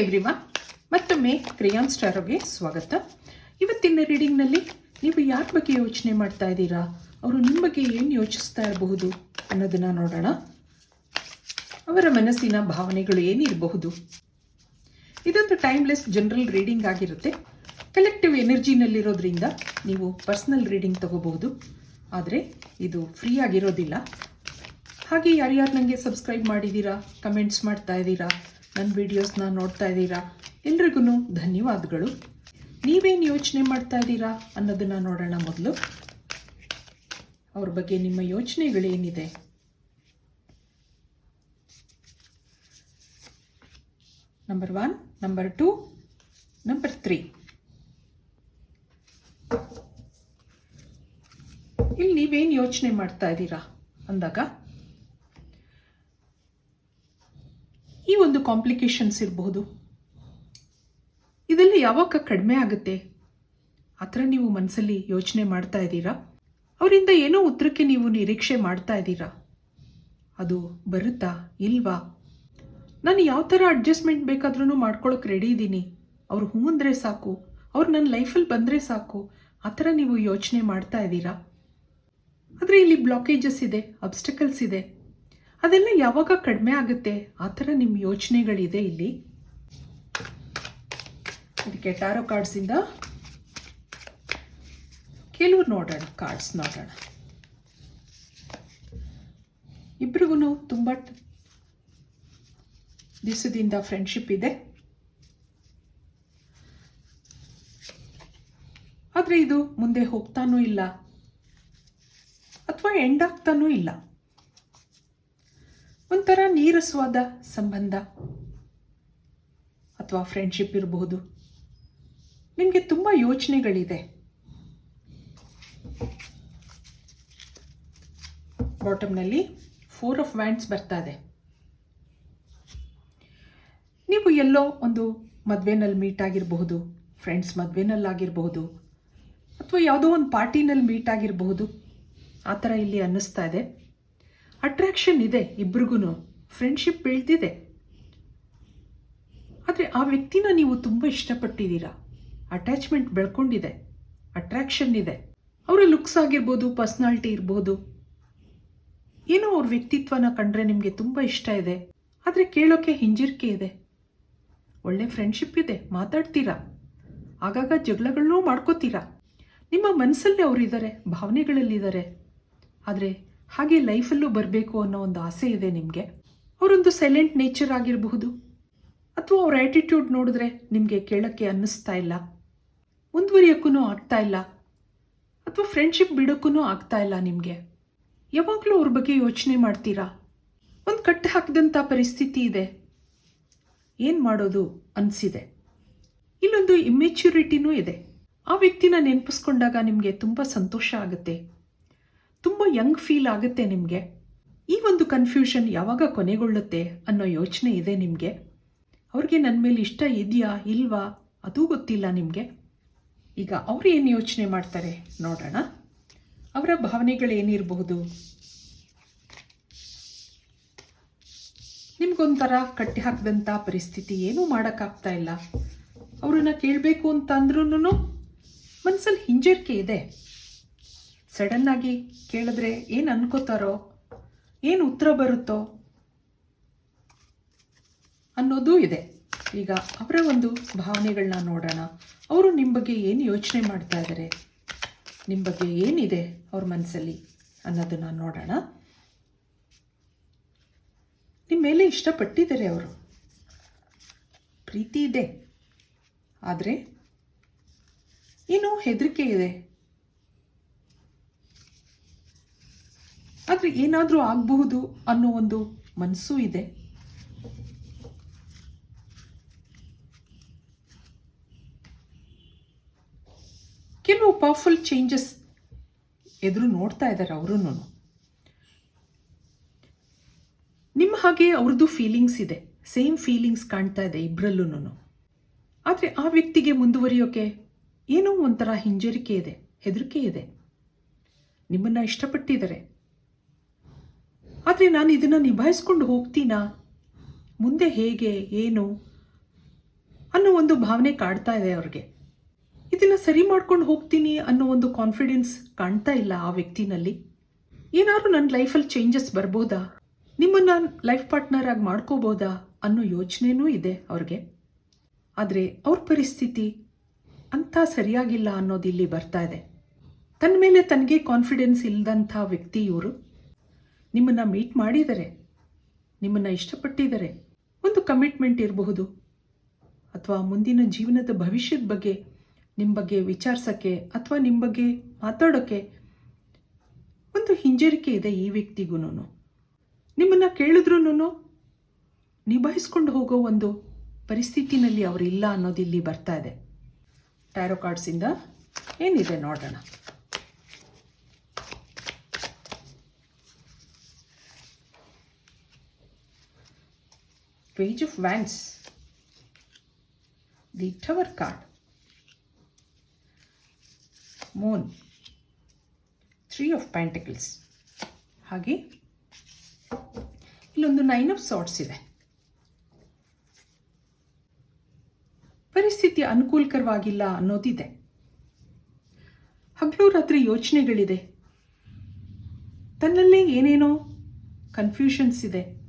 Everyone ಮತ್ತೊಮ್ಮೆ ಕ್ರಿಯಾನ್ ಸ್ಟಾರೋಗೆ ಸ್ವಾಗತ. ಇವತ್ತಿನ ರೀಡಿಂಗ್ನಲ್ಲಿ ನೀವು ಯಾರ ಬಗ್ಗೆ ಯೋಚನೆ ಮಾಡ್ತಾ ಇದ್ದೀರಾ? ಅವರು ನಿಮ್ಮ ಬಗ್ಗೆ ಏನು ಯೋಚಿಸ್ತಾ ಇರಬಹುದು ಅನ್ನೋದನ್ನು ನೋಡೋಣ. ಅವರ ಮನಸ್ಸಿನ ಭಾವನೆಗಳು ಏನಿರಬಹುದು? ಇದೊಂದು ಟೈಮ್ಲೆಸ್ ಜನರಲ್ ರೀಡಿಂಗ್ ಆಗಿರುತ್ತೆ. ಕಲೆಕ್ಟಿವ್ ಎನರ್ಜಿನಲ್ಲಿರೋದ್ರಿಂದ ನೀವು ಪರ್ಸ್ನಲ್ ರೀಡಿಂಗ್ ತಗೋಬಹುದು. ಆದರೆ ಇದು ಫ್ರೀ ಆಗಿರೋದಿಲ್ಲ. ಹಾಗೆ ಯಾರ್ಯಾರು ನನಗೆ ಸಬ್ಸ್ಕ್ರೈಬ್ ಮಾಡಿದ್ದೀರಾ ಕಮೆಂಟ್ಸ್ ಮಾಡ್ತಾ ಇದ್ದೀರಾ ನನ್ನ ವೀಡಿಯೋಸ್ನ ನೋಡ್ತಾ ಇದ್ದೀರಾ? ಎಲ್ರಿಗೂ ಧನ್ಯವಾದಗಳು. ನೀವೇನು ಯೋಚನೆ ಮಾಡ್ತಾ ಇದ್ದೀರಾ ಅನ್ನೋದನ್ನು ನೋಡೋಣ ಮೊದಲು. ಅವ್ರ ಬಗ್ಗೆ ನಿಮ್ಮ ಯೋಚನೆಗಳೇನಿದೆ number one number two number three ಇಲ್ಲಿ ನೀವೇನು ಯೋಚನೆ ಮಾಡ್ತಾ ಇದ್ದೀರಾ ಅಂದಾಗ ಈ ಒಂದು ಕಾಂಪ್ಲಿಕೇಶನ್ಸ್ ಇರಬಹುದು ಇದೆಲ್ಲ ಯಾವಾಗ ಕಡಿಮೆ ಆಗುತ್ತೆ? ಆ ಥರ ನೀವು ಮನಸ್ಸಲ್ಲಿ ಯೋಚನೆ ಮಾಡ್ತಾ ಇದ್ದೀರಾ? ಅವರಿಂದ ಏನೋ ಉತ್ತರಕ್ಕೆ ನೀವು ನಿರೀಕ್ಷೆ ಮಾಡ್ತಾ ಇದ್ದೀರಾ? ಅದು ಬರುತ್ತಾ ಇಲ್ವಾ? ನಾನು ಯಾವ ಥರ ಅಡ್ಜಸ್ಟ್ಮೆಂಟ್ ಬೇಕಾದ್ರೂ ಮಾಡ್ಕೊಳಕ್ಕೆ ರೆಡಿ ಇದ್ದೀನಿ. ಅವ್ರು ಹ್ಞೂ ಸಾಕು, ಅವ್ರು ನನ್ನ ಲೈಫಲ್ಲಿ ಬಂದರೆ ಸಾಕು, ಆ ಥರ ನೀವು ಯೋಚನೆ ಮಾಡ್ತಾ ಇದ್ದೀರಾ? ಆದರೆ ಇಲ್ಲಿ ಬ್ಲಾಕೇಜಸ್ ಇದೆ ಅಬ್ಸ್ಟಕಲ್ಸ್ ಇದೆ. ಅದೆಲ್ಲ ಯಾವಾಗ ಕಡಿಮೆ ಆಗುತ್ತೆ? ಆ ಥರ ನಿಮ್ಮ ಯೋಚನೆಗಳಿದೆ ಇಲ್ಲಿ. ಅದಕ್ಕೆ ಟ್ಯಾರೋ ಕಾರ್ಡ್ಸಿಂದ ಕೆಲವು ನೋಡೋಣ ಕಾರ್ಡ್ಸ್ ನೋಡೋಣ. ಇಬ್ರಿಗೂ ತುಂಬ ದಿವಸದಿಂದ ಫ್ರೆಂಡ್ಶಿಪ್ ಇದೆ. ಆದರೆ ಇದು ಮುಂದೆ ಹೋಗ್ತಾನೂ ಇಲ್ಲ. ಅಥವಾ ಎಂಡ್ ಆಗ್ತಾನೂ ಇಲ್ಲ. ಒಂಥರ ನೀರಸವಾದ ಸಂಬಂಧ ಅಥವಾ ಫ್ರೆಂಡ್ಶಿಪ್ ಇರಬಹುದು. ನಿಮಗೆ ತುಂಬ ಯೋಚನೆಗಳಿದೆ. ಬಾಟಮ್ನಲ್ಲಿ ಫೋರ್ ಆಫ್ ವ್ಯಾಂಡ್ಸ್ ಬರ್ತಾ ಇದೆ. ನೀವು ಎಲ್ಲೋ ಒಂದು ಮದುವೆನಲ್ಲಿ ಮೀಟ್ ಆಗಿರಬಹುದು ಫ್ರೆಂಡ್ಸ್ ಮದುವೆನಲ್ಲಾಗಿರಬಹುದು ಅಥವಾ ಯಾವುದೋ ಒಂದು ಪಾರ್ಟಿನಲ್ಲಿ ಮೀಟ್ ಆಗಿರಬಹುದು, ಆ ಥರ ಇಲ್ಲಿ ಅನ್ನಿಸ್ತಾ ಇದೆ. ಅಟ್ರಾಕ್ಷನ್ ಇದೆ ಇಬ್ರಿಗೂ ಫ್ರೆಂಡ್ಶಿಪ್ ಬೆಳೆದಿದೆ ಆದರೆ ಆ ವ್ಯಕ್ತಿನ ನೀವು ತುಂಬ ಇಷ್ಟಪಟ್ಟಿದ್ದೀರಾ? ಅಟ್ಯಾಚ್ಮೆಂಟ್ ಬೆಳ್ಕೊಂಡಿದೆ. ಅಟ್ರಾಕ್ಷನ್ ಇದೆ. ಅವರ ಲುಕ್ಸ್ ಆಗಿರ್ಬೋದು ಪರ್ಸ್ನಾಲಿಟಿ ಇರ್ಬೋದು. ಏನೋ ಅವ್ರ ವ್ಯಕ್ತಿತ್ವನ ಕಂಡ್ರೆ ನಿಮಗೆ ತುಂಬ ಇಷ್ಟ ಇದೆ. ಆದರೆ ಕೇಳೋಕ್ಕೆ ಹಿಂಜರಿಕೆ ಇದೆ. ಒಳ್ಳೆ ಫ್ರೆಂಡ್ಶಿಪ್ ಇದೆ, ಮಾತಾಡ್ತೀರಾ? ಆಗಾಗ ಜಗಳಗಳನ್ನೂ ಮಾಡ್ಕೋತೀರಾ? ನಿಮ್ಮ ಮನಸ್ಸಲ್ಲೇ ಅವರಿದ್ದಾರೆ, ಭಾವನೆಗಳಲ್ಲಿದ್ದಾರೆ. ಆದರೆ ಹಾಗೆ ಲೈಫಲ್ಲೂ ಬರಬೇಕು ಅನ್ನೋ ಒಂದು ಆಸೆ ಇದೆ ನಿಮಗೆ? ಅವರೊಂದು ಸೈಲೆಂಟ್ ನೇಚರ್ ಆಗಿರಬಹುದು? ಅಥವಾ ಅವ್ರ ಆ್ಯಟಿಟ್ಯೂಡ್ ನೋಡಿದ್ರೆ ನಿಮಗೆ ಕೇಳೋಕ್ಕೆ ಅನ್ನಿಸ್ತಾ ಇಲ್ಲ? ಮುಂದುವರಿಯೋಕ್ಕೂ ಆಗ್ತಾ ಇಲ್ಲ? ಅಥವಾ ಫ್ರೆಂಡ್ಶಿಪ್ ಬಿಡೋಕ್ಕೂ ಆಗ್ತಾ ಇಲ್ಲ ನಿಮಗೆ? ಯಾವಾಗಲೂ ಅವ್ರ ಬಗ್ಗೆ ಯೋಚನೆ ಮಾಡ್ತೀರಾ? ಒಂದು ಕಟ್ಟು ಹಾಕಿದಂಥ ಪರಿಸ್ಥಿತಿ ಇದೆ. ಏನು ಮಾಡೋದು ಅನಿಸಿದೆ. ಇಲ್ಲೊಂದು ಇಮ್ಮೆಚ್ಯೂರಿಟಿನೂ ಇದೆ. ಆ ವ್ಯಕ್ತಿನ ನೆನಪಿಸ್ಕೊಂಡಾಗ ನಿಮಗೆ ತುಂಬ ಸಂತೋಷ ಆಗುತ್ತೆ. ತುಂಬ ಯಂಗ್ ಫೀಲ್ ಆಗುತ್ತೆ ನಿಮಗೆ? ಈ ಒಂದು ಕನ್ಫ್ಯೂಷನ್ ಯಾವಾಗ ಕೊನೆಗೊಳ್ಳುತ್ತೆ ಅನ್ನೋ ಯೋಚನೆ ಇದೆ ನಿಮಗೆ? ಅವ್ರಿಗೆ ನನ್ನ ಮೇಲೆ ಇಷ್ಟ ಇದೆಯಾ, ಇಲ್ವಾ? ಅದೂ ಗೊತ್ತಿಲ್ಲ ನಿಮಗೆ? ಈಗ ಅವರು ಏನು ಯೋಚನೆ ಮಾಡ್ತಾರೆ ನೋಡೋಣ. ಅವರ ಭಾವನೆಗಳೇನಿರಬಹುದು? ನಿಮ್ಗೊಂಥರ ಕಟ್ಟಿ ಹಾಕಿದಂಥ ಪರಿಸ್ಥಿತಿ ಏನೂ ಮಾಡೋಕ್ಕಾಗ್ತಾ ಇಲ್ಲ. ಅವ್ರನ್ನ ಕೇಳಬೇಕು ಅಂತ ಅಂದ್ರೂ ಮನಸ್ಸಲ್ಲಿ ಹಿಂಜರಿಕೆ ಇದೆ. ಸಡನ್ನಾಗಿ ಕೇಳಿದ್ರೆ ಏನು ಅನ್ಕೋತಾರೋ? ಏನು ಉತ್ತರ ಬರುತ್ತೋ? ಅನ್ನೋದೂ ಇದೆ. ಈಗ ಅವರ ಒಂದು ಭಾವನೆಗಳನ್ನ ನೋಡೋಣ. ಅವರು ನಿಮ್ಮ ಬಗ್ಗೆ ಏನು ಯೋಚನೆ ಮಾಡ್ತಾ ಇದ್ದಾರೆ ನಿಮ್ಮ ಬಗ್ಗೆ ಏನಿದೆ ಅವ್ರ ಮನಸ್ಸಲ್ಲಿ ಅನ್ನೋದನ್ನು ನೋಡೋಣ. ನಿಮ್ಮ ಮೇಲೆ ಇಷ್ಟಪಟ್ಟಿದ್ದಾರೆ ಅವರು. ಪ್ರೀತಿ ಇದೆ. ಆದರೆ ಏನೋ ಹೆದರಿಕೆ ಇದೆ. ಆದರೆ ಏನಾದರೂ ಆಗಬಹುದು ಅನ್ನೋ ಒಂದು ಮನಸ್ಸು ಇದೆ. ಕೆಲವು ಪವರ್ಫುಲ್ ಚೇಂಜಸ್ ಎದುರು ನೋಡ್ತಾ ಇದ್ದಾರೆ ಅವರು ನಿಮ್ಮ ಹಾಗೆ ಅವ್ರದ್ದು ಫೀಲಿಂಗ್ಸ್ ಇದೆ. ಸೇಮ್ ಫೀಲಿಂಗ್ಸ್ ಕಾಣ್ತಾ ಇದೆ ಇಬ್ಬರಲ್ಲೂ ಆದರೆ ಆ ವ್ಯಕ್ತಿಗೆ ಮುಂದುವರಿಯೋಕೆ ಏನೋ ಒಂಥರ ಹಿಂಜರಿಕೆ ಇದೆ, ಹೆದರಿಕೆ ಇದೆ. ನಿಮ್ಮನ್ನು ಇಷ್ಟಪಟ್ಟಿದ್ದಾರೆ. ಆದರೆ ನಾನು ಇದನ್ನು ನಿಭಾಯಿಸ್ಕೊಂಡು ಹೋಗ್ತೀನಾ? ಮುಂದೆ ಹೇಗೆ, ಏನು? ಅನ್ನೋ ಒಂದು ಭಾವನೆ ಕಾಡ್ತಾ ಇದೆ ಅವ್ರಿಗೆ. ಇದನ್ನು ಸರಿ ಮಾಡ್ಕೊಂಡು ಹೋಗ್ತೀನಿ ಅನ್ನೋ ಒಂದು ಕಾನ್ಫಿಡೆನ್ಸ್ ಕಾಣ್ತಾ ಇಲ್ಲ ಆ ವ್ಯಕ್ತಿನಲ್ಲಿ. ಏನಾದರೂ ನನ್ನ ಲೈಫಲ್ಲಿ ಚೇಂಜಸ್ ಬರ್ಬೋದಾ? ನಿಮ್ಮನ್ನು ಲೈಫ್ ಪಾರ್ಟ್ನರ್ ಆಗಿ ಮಾಡ್ಕೋಬೋದಾ ಅನ್ನೋ ಯೋಚನೆನೂ ಇದೆ ಅವ್ರಿಗೆ. ಆದರೆ ಅವ್ರ ಪರಿಸ್ಥಿತಿ ಅಂಥ ಸರಿಯಾಗಿಲ್ಲ ಅನ್ನೋದು ಇಲ್ಲಿ ಬರ್ತಾ ಇದೆ. ತನ್ನ ಮೇಲೆ ತನಗೆ ಕಾನ್ಫಿಡೆನ್ಸ್ ಇಲ್ಲದಂಥ ವ್ಯಕ್ತಿ ಇವರು. ನಿಮ್ಮನ್ನು ಮೀಟ್ ಮಾಡಿದ್ದಾರೆ ನಿಮ್ಮನ್ನು ಇಷ್ಟಪಟ್ಟಿದ್ದಾರೆ ಒಂದು ಕಮಿಟ್ಮೆಂಟ್ ಇರಬಹುದು. ಅಥವಾ ಮುಂದಿನ ಜೀವನದ ಭವಿಷ್ಯದ ಬಗ್ಗೆ ನಿಮ್ಮ ಬಗ್ಗೆ ವಿಚಾರಿಸೋಕ್ಕೆ ಅಥವಾ ನಿಮ್ಮ ಬಗ್ಗೆ ಮಾತಾಡೋಕ್ಕೆ ಒಂದು ಹಿಂಜರಿಕೆ ಇದೆ ಈ ವ್ಯಕ್ತಿಗೂ ನಿಮ್ಮನ್ನು ಕೇಳಿದ್ರೂ ನಿಭಾಯಿಸ್ಕೊಂಡು ಹೋಗೋ ಒಂದು ಪರಿಸ್ಥಿತಿನಲ್ಲಿ ಅವರಿಲ್ಲ ಅನ್ನೋದು ಇಲ್ಲಿ ಬರ್ತಾ ಇದೆ. ಟ್ಯಾರೋ ಕಾರ್ಡ್ಸಿಂದ ಏನಿದೆ ನೋಡೋಣ. Page of Wands, the Tower card, Moon, Three of Pentacles, ಹಾಗೆ ಇಲ್ಲೊಂದು ನೈನ್ ಆಫ್ ಸಾಟ್ಸ್ ಇದೆ. ಪರಿಸ್ಥಿತಿ ಅನುಕೂಲಕರವಾಗಿಲ್ಲ ಅನ್ನೋದಿದೆ. ಹಗಲು ರಾತ್ರಿ ಯೋಚನೆಗಳಿದೆ. ತನ್ನಲ್ಲೇ ಏನೇನೋ ಕನ್ಫ್ಯೂಷನ್ಸ್ ಇದೆ.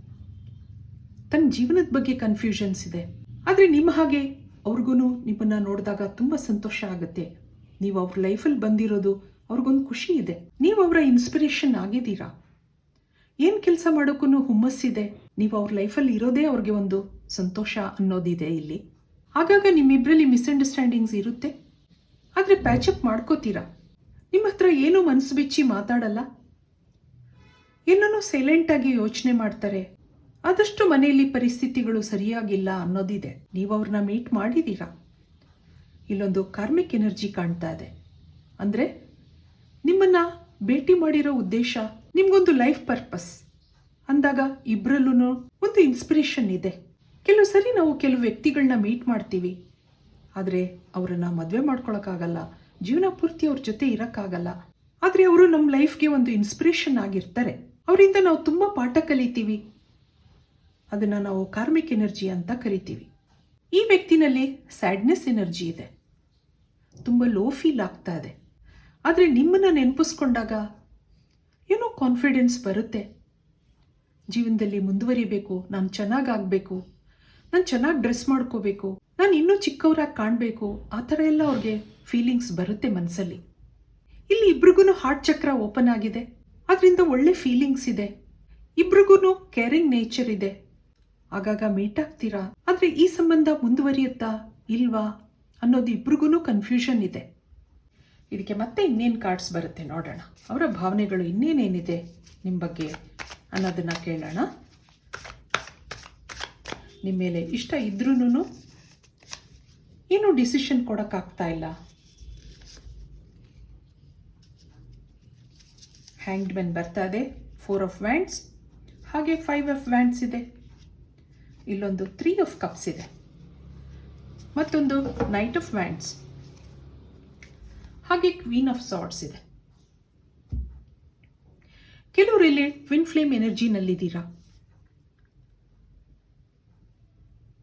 ತನ್ನ ಜೀವನದ ಬಗ್ಗೆ ಕನ್ಫ್ಯೂಷನ್ಸ್ ಇದೆ. ಆದರೆ ನಿಮ್ಮ ಹಾಗೆ ಅವ್ರಿಗೂ ನಿಮ್ಮನ್ನು ನೋಡಿದಾಗ ತುಂಬ ಸಂತೋಷ ಆಗುತ್ತೆ. ನೀವು ಅವ್ರ ಲೈಫಲ್ಲಿ ಬಂದಿರೋದು ಅವ್ರಿಗೊಂದು ಖುಷಿ ಇದೆ. ನೀವು ಅವರ ಇನ್ಸ್ಪಿರೇಷನ್ ಆಗಿದ್ದೀರಾ? ಏನು ಕೆಲಸ ಮಾಡೋಕ್ಕೂ ಹುಮ್ಮಸ್ಸಿದೆ ನೀವು ಅವ್ರ ಲೈಫಲ್ಲಿ ಇರೋದೇ ಅವ್ರಿಗೆ ಒಂದು ಸಂತೋಷ ಅನ್ನೋದಿದೆ ಇಲ್ಲಿ. ಆಗಾಗ ನಿಮ್ಮಿಬ್ಬರಲ್ಲಿ ಮಿಸ್ಅಂಡರ್ಸ್ಟ್ಯಾಂಡಿಂಗ್ಸ್ ಇರುತ್ತೆ. ಆದರೆ ಪ್ಯಾಚಪ್ ಮಾಡ್ಕೋತೀರಾ? ನಿಮ್ಮ ಹತ್ರ ಏನೂ ಮನಸ್ಸು ಬಿಚ್ಚಿ ಮಾತಾಡಲ್ಲ? ಏನೋ ಸೈಲೆಂಟಾಗಿ ಯೋಚನೆ ಮಾಡ್ತಾರೆ. ಆದಷ್ಟು ಮನೆಯಲ್ಲಿ ಪರಿಸ್ಥಿತಿಗಳು ಸರಿಯಾಗಿಲ್ಲ ಅನ್ನೋದಿದೆ. ನೀವು ಅವ್ರನ್ನ ಮೀಟ್ ಮಾಡಿದ್ದೀರಾ ಇಲ್ಲೊಂದು ಕಾರ್ಮಿಕ್ ಎನರ್ಜಿ ಕಾಣ್ತಾ ಇದೆ. ಅಂದರೆ ನಿಮ್ಮನ್ನ ಭೇಟಿ ಮಾಡಿರೋ ಉದ್ದೇಶ ನಿಮಗೊಂದು ಲೈಫ್ ಪರ್ಪಸ್ ಅಂದಾಗ ಇಬ್ಬರಲ್ಲೂ ಒಂದು ಇನ್ಸ್ಪಿರೇಷನ್ ಇದೆ. ಕೆಲವು ಸರಿ ನಾವು ಕೆಲವು ವ್ಯಕ್ತಿಗಳನ್ನ ಮೀಟ್ ಮಾಡ್ತೀವಿ. ಆದರೆ ಅವರನ್ನು ಮದುವೆ ಮಾಡ್ಕೊಳಕ್ಕಾಗಲ್ಲ, ಜೀವನ ಪೂರ್ತಿ ಅವ್ರ ಜೊತೆ ಇರೋಕ್ಕಾಗಲ್ಲ. ಆದರೆ ಅವರು ನಮ್ಮ ಲೈಫ್ಗೆ ಒಂದು ಇನ್ಸ್ಪಿರೇಷನ್ ಆಗಿರ್ತಾರೆ. ಅವರಿಂದ ನಾವು ತುಂಬ ಪಾಠ ಕಲಿತೀವಿ. ಅದನ್ನು ನಾವು ಕಾರ್ಮಿಕ್ ಎನರ್ಜಿ ಅಂತ ಕರಿತೀವಿ. ಈ ವ್ಯಕ್ತಿನಲ್ಲಿ ಸ್ಯಾಡ್ನೆಸ್ ಎನರ್ಜಿ ಇದೆ. ತುಂಬ ಲೋ ಫೀಲ್ ಆಗ್ತಾ ಇದೆ. ಆದರೆ ನಿಮ್ಮನ್ನು ನೆನಪಿಸ್ಕೊಂಡಾಗ ಏನೋ ಕಾನ್ಫಿಡೆನ್ಸ್ ಬರುತ್ತೆ. ಜೀವನದಲ್ಲಿ ಮುಂದುವರಿಬೇಕು, ನಾನು ಚೆನ್ನಾಗಾಗಬೇಕು, ನಾನು ಚೆನ್ನಾಗಿ ಡ್ರೆಸ್ ಮಾಡ್ಕೋಬೇಕು, ನಾನು ಇನ್ನೂ ಚಿಕ್ಕವರಾಗಿ ಕಾಣಬೇಕು, ಆ ಥರ ಎಲ್ಲ ಅವ್ರಿಗೆ ಫೀಲಿಂಗ್ಸ್ ಬರುತ್ತೆ ಮನಸ್ಸಲ್ಲಿ ಇಲ್ಲಿ ಇಬ್ರಿಗೂ ಹಾರ್ಟ್ ಚಕ್ರ ಓಪನ್ ಆಗಿದೆ. ಅದರಿಂದ ಒಳ್ಳೆ ಫೀಲಿಂಗ್ಸ್ ಇದೆ. ಇಬ್ರಿಗೂ ಕೇರಿಂಗ್ ನೇಚರ್ ಇದೆ. ಆಗಾಗ ಮೀಟ್ ಆಗ್ತೀರಾ ಆದರೆ ಈ ಸಂಬಂಧ ಮುಂದುವರಿಯುತ್ತಾ ಇಲ್ವಾ ಅನ್ನೋದು ಇಬ್ರಿಗೂ ಕನ್ಫ್ಯೂಷನ್ ಇದೆ. ಇದಕ್ಕೆ ಮತ್ತೆ ಇನ್ನೇನು ಕಾರ್ಡ್ಸ್ ಬರುತ್ತೆ ನೋಡೋಣ. ಅವರ ಭಾವನೆಗಳು ಇನ್ನೇನೇನಿದೆ ನಿಮ್ಮ ಬಗ್ಗೆ ಅನ್ನೋದನ್ನು ಕೇಳೋಣ. ನಿಮ್ಮ ಮೇಲೆ ಇಷ್ಟ ಇದ್ರೂ ಏನು ಡಿಸಿಷನ್ ಕೊಡೋಕ್ಕಾಗ್ತಾ ಇಲ್ಲ. ಹ್ಯಾಂಗ್ಡ್ ಮೆನ್ ಬರ್ತಾ ಇದೆ. ಫೋರ್ ಆಫ್ ವ್ಯಾಂಡ್ಸ್ ಹಾಗೆ ಫೈವ್ ಆಫ್ ವ್ಯಾಂಡ್ಸ್ ಇದೆ. ಇಲ್ಲೊಂದು ತ್ರೀ ಆಫ್ ಕಪ್ಸ್ ಇದೆ. ಮತ್ತೊಂದು ನೈಟ್ ಆಫ್ ವ್ಯಾಂಡ್ಸ್ ಹಾಗೆ ಕ್ವೀನ್ ಆಫ್ ಸಾಟ್ಸ್ ಇದೆ. ಕೆಲವರು ಇಲ್ಲಿ ಟ್ವಿನ್ ಫ್ಲೇಮ್ ಎನರ್ಜಿನಲ್ಲಿದ್ದೀರಾ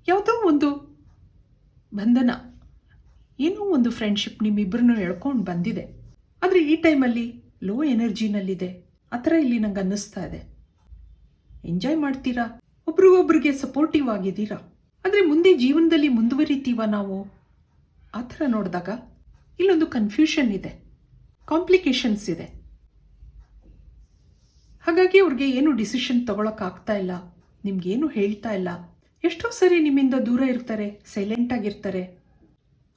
ಯಾವುದೋ ಒಂದು ಬಂಧನ, ಏನೋ ಒಂದು ಫ್ರೆಂಡ್ಶಿಪ್ ನಿಮ್ಮಿಬ್ಬರನ್ನು ಎಳ್ಕೊಂಡು ಬಂದಿದೆ. ಆದರೆ ಈ ಟೈಮಲ್ಲಿ ಲೋ ಎನರ್ಜಿನಲ್ಲಿದೆ ಆ ಥರ ಇಲ್ಲಿ ನಂಗೆ ಅನ್ನಿಸ್ತಾ ಇದೆ. ಎಂಜಾಯ್ ಮಾಡ್ತೀರಾ? ಒಬ್ರಿಗೊಬ್ರಿಗೆ ಸಪೋರ್ಟಿವ್ ಆಗಿದ್ದೀರಾ? ಆದರೆ ಮುಂದೆ ಜೀವನದಲ್ಲಿ ಮುಂದುವರಿತೀವ ನಾವು? ಆ ಥರ ನೋಡಿದಾಗ ಇಲ್ಲೊಂದು ಕನ್ಫ್ಯೂಷನ್ ಇದೆ. ಕಾಂಪ್ಲಿಕೇಶನ್ಸ್ ಇದೆ. ಹಾಗಾಗಿ ಅವ್ರಿಗೆ ಏನು ಡಿಸಿಷನ್ ತಗೊಳಕ್ಕಾಗ್ತಾ ಇಲ್ಲ. ನಿಮ್ಗೇನು ಹೇಳ್ತಾ ಇಲ್ಲ. ಎಷ್ಟೋ ಸರಿ ನಿಮ್ಮಿಂದ ದೂರ ಇರ್ತಾರೆ ಸೈಲೆಂಟ್ ಆಗಿರ್ತಾರೆ.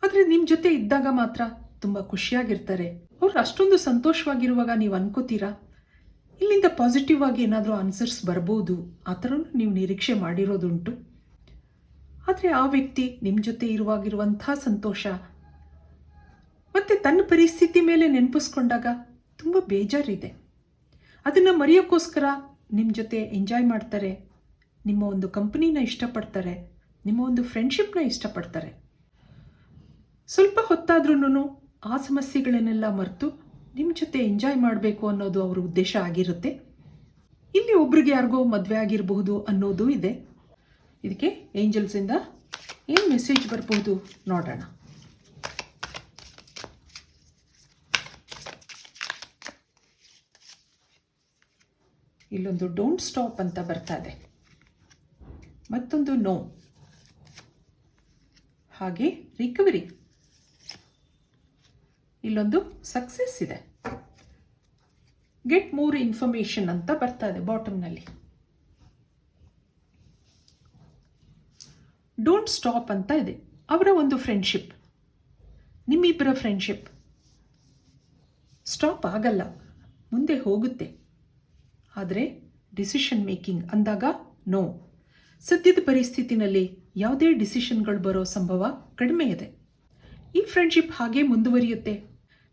ಆದರೆ ನಿಮ್ಮ ಜೊತೆ ಇದ್ದಾಗ ಮಾತ್ರ ತುಂಬ ಖುಷಿಯಾಗಿರ್ತಾರೆ. ಅವ್ರು ಅಷ್ಟೊಂದು ಸಂತೋಷವಾಗಿರುವಾಗ ನೀವು ಅನ್ಕೋತೀರಾ? ಇಲ್ಲಿಂದ ಪಾಸಿಟಿವ್ ಆಗಿ ಏನಾದರೂ ಆನ್ಸರ್ಸ್ ಬರ್ಬೋದು, ಆ ಥರನೂ ನೀವು ನಿರೀಕ್ಷೆ ಮಾಡಿರೋದುಂಟು. ಆದರೆ ಆ ವ್ಯಕ್ತಿ ನಿಮ್ಮ ಜೊತೆ ಇರುವಾಗಿರುವಂಥ ಸಂತೋಷ, ಮತ್ತು ತನ್ನ ಪರಿಸ್ಥಿತಿ ಮೇಲೆ ನೆನಪಿಸ್ಕೊಂಡಾಗ ತುಂಬ ಬೇಜಾರಿದೆ. ಅದನ್ನು ಮರೆಯೋಕ್ಕೋಸ್ಕರ ನಿಮ್ಮ ಜೊತೆ ಎಂಜಾಯ್ ಮಾಡ್ತಾರೆ, ನಿಮ್ಮ ಒಂದು ಕಂಪ್ನಿನ ಇಷ್ಟಪಡ್ತಾರೆ, ನಿಮ್ಮ ಒಂದು ಫ್ರೆಂಡ್ಶಿಪ್ನ ಇಷ್ಟಪಡ್ತಾರೆ. ಸ್ವಲ್ಪ ಹೊತ್ತಾದ್ರೂ ಆ ಸಮಸ್ಯೆಗಳನ್ನೆಲ್ಲ ಮರೆತು ನಿಮ್ಮ ಜೊತೆ ಎಂಜಾಯ್ ಮಾಡಬೇಕು ಅನ್ನೋದು ಅವ್ರ ಉದ್ದೇಶ ಆಗಿರುತ್ತೆ. ಇಲ್ಲಿ ಒಬ್ರಿಗೆ ಯಾರಿಗೋ ಮದುವೆ ಆಗಿರಬಹುದು ಅನ್ನೋದು ಇದೆ. ಇದಕ್ಕೆ ಏಂಜಲ್ಸಿಂದ ಏನು ಮೆಸೇಜ್ ಬರಬಹುದು ನೋಡೋಣ. ಇಲ್ಲೊಂದು ಡೋಂಟ್ ಸ್ಟಾಪ್ ಅಂತ ಬರ್ತಾ ಇದೆ. ಮತ್ತೊಂದು ನೋ ಹಾಗೆ ರಿಕವರಿ ಇಲ್ಲೊಂದು ಸಕ್ಸಸ್ ಇದೆ. ಗೆಟ್ ಮೋರ್ ಇನ್ಫಾರ್ಮೇಶನ್ ಅಂತ ಬರ್ತಾ ಇದೆ ಬಾಟಮ್ನಲ್ಲಿ ಡೋಂಟ್ ಸ್ಟಾಪ್ ಅಂತ ಇದೆ. ಅವರ ಒಂದು ಫ್ರೆಂಡ್ಶಿಪ್ ನಿಮ್ಮಿಬ್ಬರ ಫ್ರೆಂಡ್ಶಿಪ್ ಸ್ಟಾಪ್ ಆಗಲ್ಲ. ಮುಂದೆ ಹೋಗುತ್ತೆ. ಆದರೆ ಡಿಸಿಷನ್ ಮೇಕಿಂಗ್ ಅಂದಾಗ ನೋ ಸದ್ಯದ ಪರಿಸ್ಥಿತಿನಲ್ಲಿ ಯಾವುದೇ ಡಿಸಿಷನ್ಗಳು ಬರೋ ಸಂಭವ ಕಡಿಮೆ ಇದೆ. ಈ ಫ್ರೆಂಡ್ಶಿಪ್ ಹಾಗೆ ಮುಂದುವರಿಯುತ್ತೆ.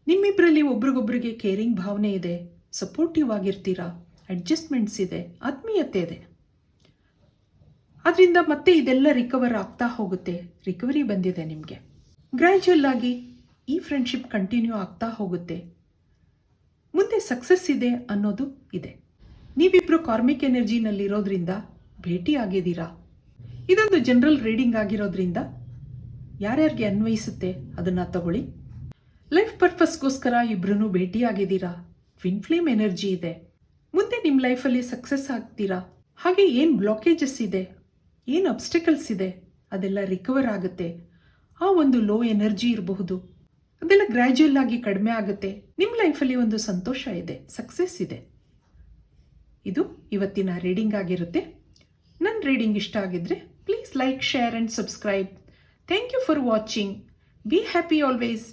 ನಿಮ್ಮಿಬ್ಬರಲ್ಲಿ ಒಬ್ರಿಗೊಬ್ರಿಗೆ ಕೇರಿಂಗ್ ಭಾವನೆ ಇದೆ ಸಪೋರ್ಟಿವ್ ಆಗಿರ್ತೀರಾ ಅಡ್ಜಸ್ಟ್ಮೆಂಟ್ಸ್ ಇದೆ, ಆತ್ಮೀಯತೆ ಇದೆ. ಅದರಿಂದ ಮತ್ತೆ ಇದೆಲ್ಲ ರಿಕವರ್ ಆಗ್ತಾ ಹೋಗುತ್ತೆ ರಿಕವರಿ ಬಂದಿದೆ ನಿಮಗೆ. ಗ್ರ್ಯಾಜುವಲ್ ಆಗಿ ಈ ಫ್ರೆಂಡ್ಶಿಪ್ ಕಂಟಿನ್ಯೂ ಆಗ್ತಾ ಹೋಗುತ್ತೆ. ಮುಂದೆ ಸಕ್ಸಸ್ ಇದೆ ಅನ್ನೋದು ಇದೆ. ನೀವಿಬ್ರು ಕಾರ್ಮಿಕ್ ಎನರ್ಜಿನಲ್ಲಿರೋದ್ರಿಂದ ಭೇಟಿ ಆಗಿದ್ದೀರಾ? ಇದೊಂದು ಜನರಲ್ ರೀಡಿಂಗ್ ಆಗಿರೋದ್ರಿಂದ ಯಾರ್ಯಾರಿಗೆ ಅನ್ವಯಿಸುತ್ತೆ ಅದನ್ನು ತಗೊಳ್ಳಿ. ಲೈಫ್ ಪರ್ಪಸ್ಗೋಸ್ಕರ ಇಬ್ರು ಭೇಟಿಯಾಗಿದ್ದೀರಾ? ಟ್ವಿನ್ ಫ್ಲೇಮ್ ಎನರ್ಜಿ ಇದೆ. ಮುಂದೆ ನಿಮ್ಮ ಲೈಫಲ್ಲಿ ಸಕ್ಸಸ್ ಆಗ್ತೀರಾ? ಹಾಗೆ ಏನು ಬ್ಲಾಕೇಜಸ್ ಇದೆ? ಏನು ಅಬ್ಸ್ಟಿಕಲ್ಸ್ ಇದೆ? ಅದೆಲ್ಲ ರಿಕವರ್ ಆಗುತ್ತೆ. ಆ ಒಂದು ಲೋ ಎನರ್ಜಿ ಇರಬಹುದು. ಅದೆಲ್ಲ ಗ್ರ್ಯಾಜುಯಲ್ ಆಗಿ ಕಡಿಮೆ ಆಗುತ್ತೆ. ನಿಮ್ಮ ಲೈಫಲ್ಲಿ ಒಂದು ಸಂತೋಷ ಇದೆ ಸಕ್ಸಸ್ ಇದೆ. ಇದು ಇವತ್ತಿನ ರೀಡಿಂಗ್ ಆಗಿರುತ್ತೆ. ನನ್ನ ರೀಡಿಂಗ್ ಇಷ್ಟ ಆಗಿದ್ರೆ please like share and subscribe thank you for watching be happy always